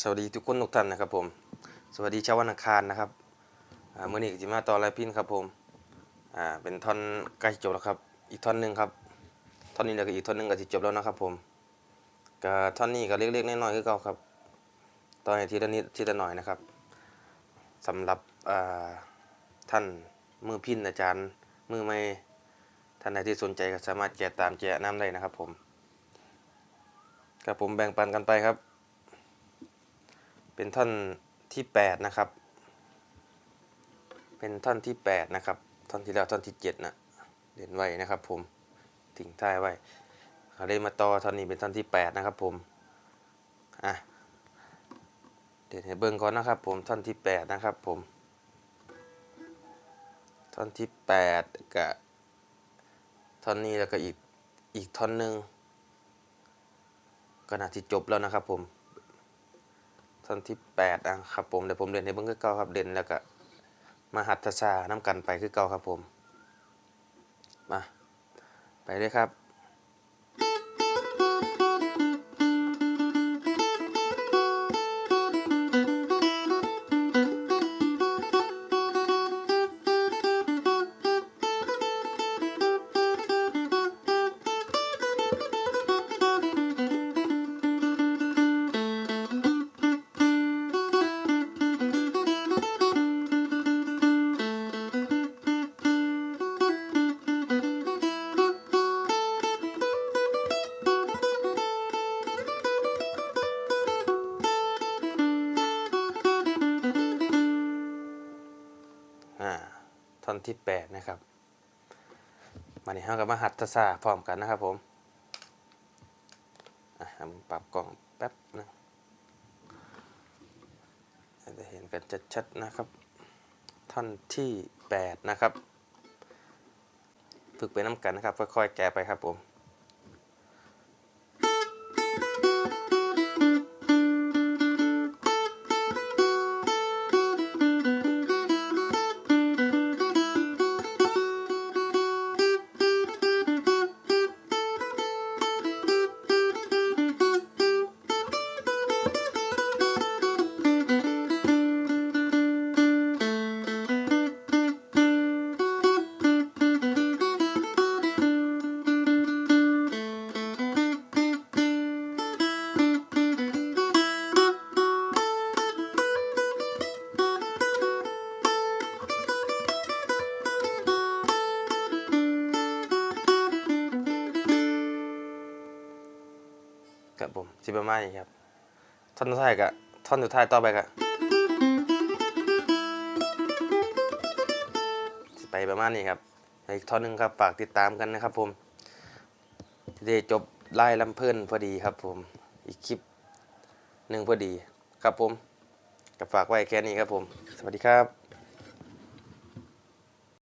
สวัสดีทุกคนทุกท่านนะครับผม สวัสดีเช้าวันอังคารนะครับอ่ามื่อนี้จะมาต่อรายพินครับผมอ่าเป็นท่อนใกล้จบแล้วครับ อีกท่อนหนึ่งครับท่อนนี้แล้วก็อีกท่อนหนึ่งก็จะจบแล้วนะครับผมก็ท่อนนี้ก็เล็กๆน้อยๆคือเก่าครับตอให้ทีละนิดทีละหน่อยนะครับสำหรับท่านมือพินอาจารย์มือไม่ท่านใดที่สนใจก็สามารถแกะตามแกะน้ำได้นะครับผมครับผมแบ่งปันกันไปครับ เป็นท่อนที่ 8 นะครับ เป็นท่อนที่ 8 นะครับ ท่อนที่แล้วท่อนที่ 7 นะเด่นไว้นะครับ ผมทิ้งท้ายไว้เอาเลยมาต่อท่อนนี้เป็นท่อนที่ 8 นะครับ ผมอะเดี๋ยวให้เบิ่งก่อนนะครับ ผมท่อนที่ 8 นะครับ ผมท่อนที่8กับท่อนนี้แล้วก็อีกอีกท่อนหนึ่งก็น่าที่จบแล้วนะครับผม ท่อนที่8นะครับผมเดี๋ยวผมเรียนให้เบิ่งคือเก่าครับเด่นแล้วก็มาหัตถชาน้ำกันไปคือเก่าครับผมมาไปเลยครับ ท่อนที่ 8 นะครับมาเนี่ยเรากับมาหัตถชาพร้อมกันนะครับผมอะผมปรับกล่องแป๊บนะจะเห็นกันชัดๆนะครับ ท่อนที่ 8 นะครับ ฝึกไปน้ำกันนะครับ ค่อยๆแกะไปครับผม ครับผมสิประมาณนี้ครับ ท่อนสุดท้ายกับท่อนสุดท้ายต่อไปกับไปประมาณนี้ครับอีกท่อนหนึงครับฝากติดตามกันนะครับ ผมจะได้จบไล่ลำเพิ่นพอดีครับ ผมอีกคลิปหนึ่งพอดีครับผมกับฝากไว้แค่นี้ครับผม สวัสดีครับ